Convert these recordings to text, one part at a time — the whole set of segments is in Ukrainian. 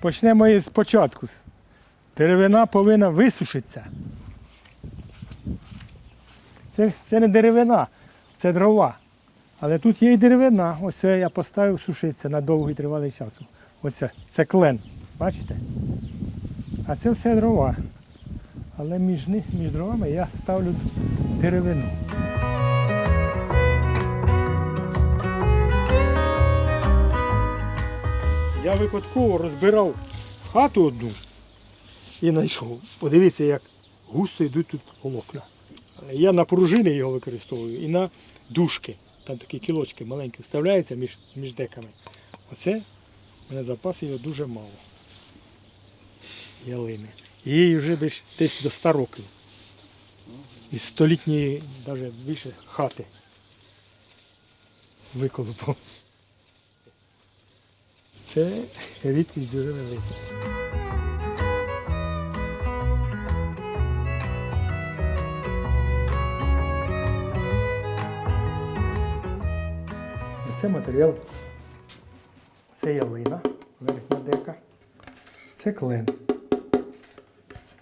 почнемо із початку. Деревина повинна висушитися. Це, це не деревина, це дрова. Але тут є і деревина. Ось це я поставив сушитися на довгий тривалий час. Оце це клен. Бачите? А це все дрова. Але між, між дровами я ставлю деревину. Я випадково розбирав хату одну і знайшов. Подивіться, як густо йдуть тут волокна. Я на пружини його використовую і на дужки. Там такі кілочки маленькі вставляються між, між деками. Оце в мене запасу його дуже мало. Ялини. Їй вже десь до 100 років. Із столітньої, навіть більше хати. Виколупав. Це рідкість дуже велика. Це матеріал. Це ялина, верхня дека. Це клен.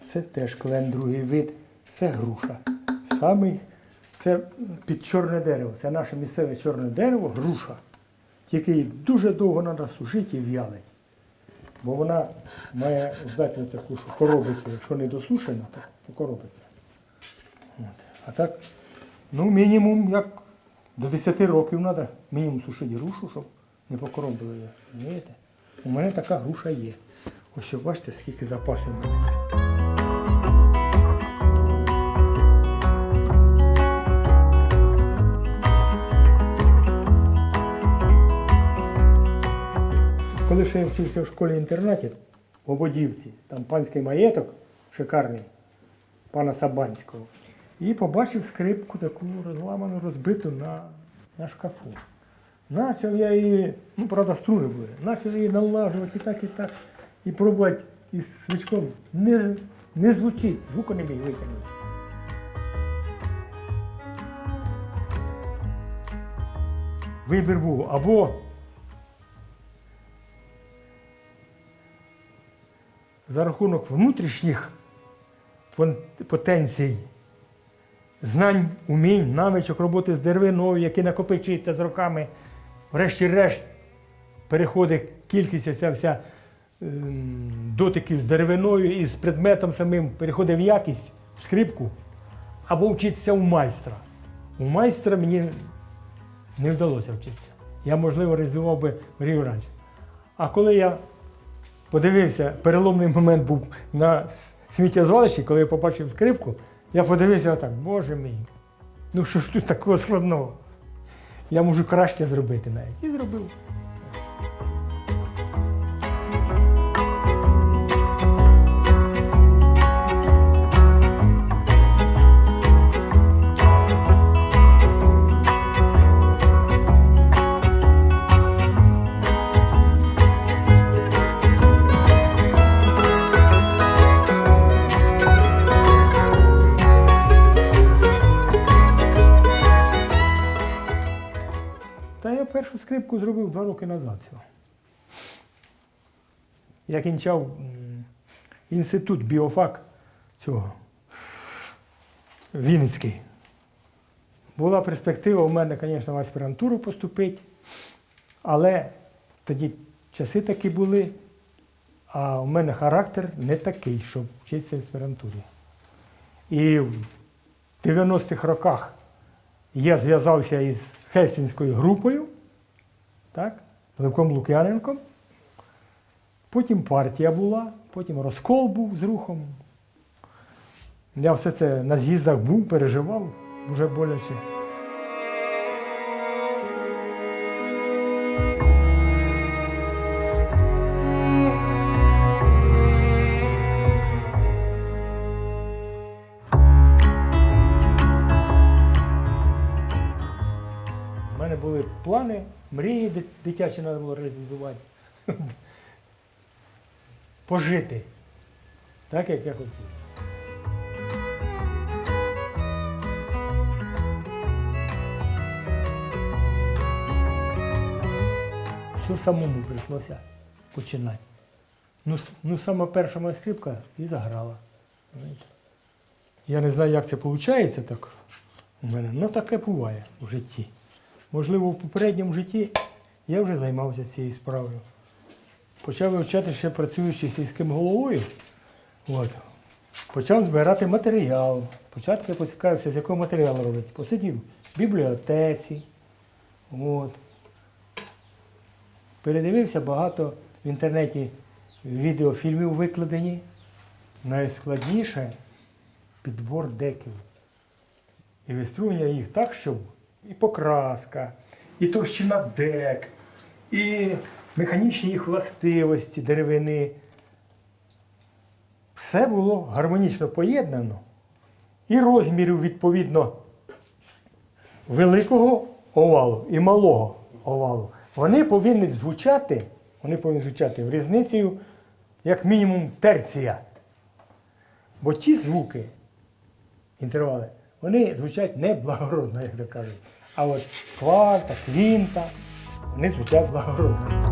Це теж клен, другий вид. Це груша. Самий, це під чорне дерево. Це наше місцеве чорне дерево, груша. Тільки її дуже довго треба сушити і в'ялити. Бо вона має здатність таку, що коробиться, якщо не досушена, то, коробиться. От. А так, ну мінімум як до 10 років треба мінімум сушити грушу, щоб не покоробило її. У мене така груша є. Ось бачите, скільки запасів мене. Коли ще я вчився в школі-інтернаті в Ободівці, там панський маєток шикарний, пана Сабанського, і побачив скрипку таку розламану, розбиту на, на шкафу. Начав я її, ну правда, струни були, почав її налажувати і так, і так, і пробувати із свічком. Не, не звучить, звуку не міг витягнути. Вибір був або за рахунок внутрішніх потенцій, знань, умінь, навичок роботи з деревиною, які накопичуються з роками, врешті-решт переходить кількість оця вся ем, дотиків з деревиною і з предметом самим переходить в якість, в скрипку, або вчитися у майстра. У майстра мені не вдалося вчитися. Я, можливо, реалізував би мрію раніше. А коли я подивився, переломний момент був на сміттєзвалищі, коли я побачив скрипку, я подивився отак, боже мій, ну що ж тут такого складного? Я можу краще зробити навіть. І зробив. Першу скрипку зробив два роки назад. Я кінчав інститут біофак цього. Вінницький. Була перспектива у мене, звісно, в аспірантуру поступити, але тоді часи такі були, а у мене характер не такий, щоб вчитися в аспірантурі. І в 90-х роках я зв'язався із Хельсінською групою, так, Левком Лук'яненком. Потім партія була, потім розкол був з рухом. Я все це на з'їздах був, переживав дуже боляче. Мене були плани, мрії дитячі треба було реалізувати. Пожити. Так, як я хотів. Все самому прийшлося починати. Ну, ну сама перша моя скрипка і заграла. Я не знаю, як це виходить так у мене, але таке буває в житті. Можливо, в попередньому житті я вже займався цією справою. Почав вивчати ще працюючи сільським головою. От. Почав збирати матеріал. Спочатку я поцікавився, з якого матеріалу робити. Посидів в бібліотеці. От. Передивився багато в інтернеті відеофільмів викладені. Найскладніше підбор деків. І виструнення їх так, щоб і покраска, і товщина дек, і механічні їх властивості деревини. Все було гармонічно поєднано. І розмірів відповідно великого овалу і малого овалу. Вони повинні звучати, вони повинні звучати в різницею, як мінімум, терція. Бо ті звуки, інтервали, вони звучать не благородно, як то кажуть. А от кварта, квінта, вони звучать благородно.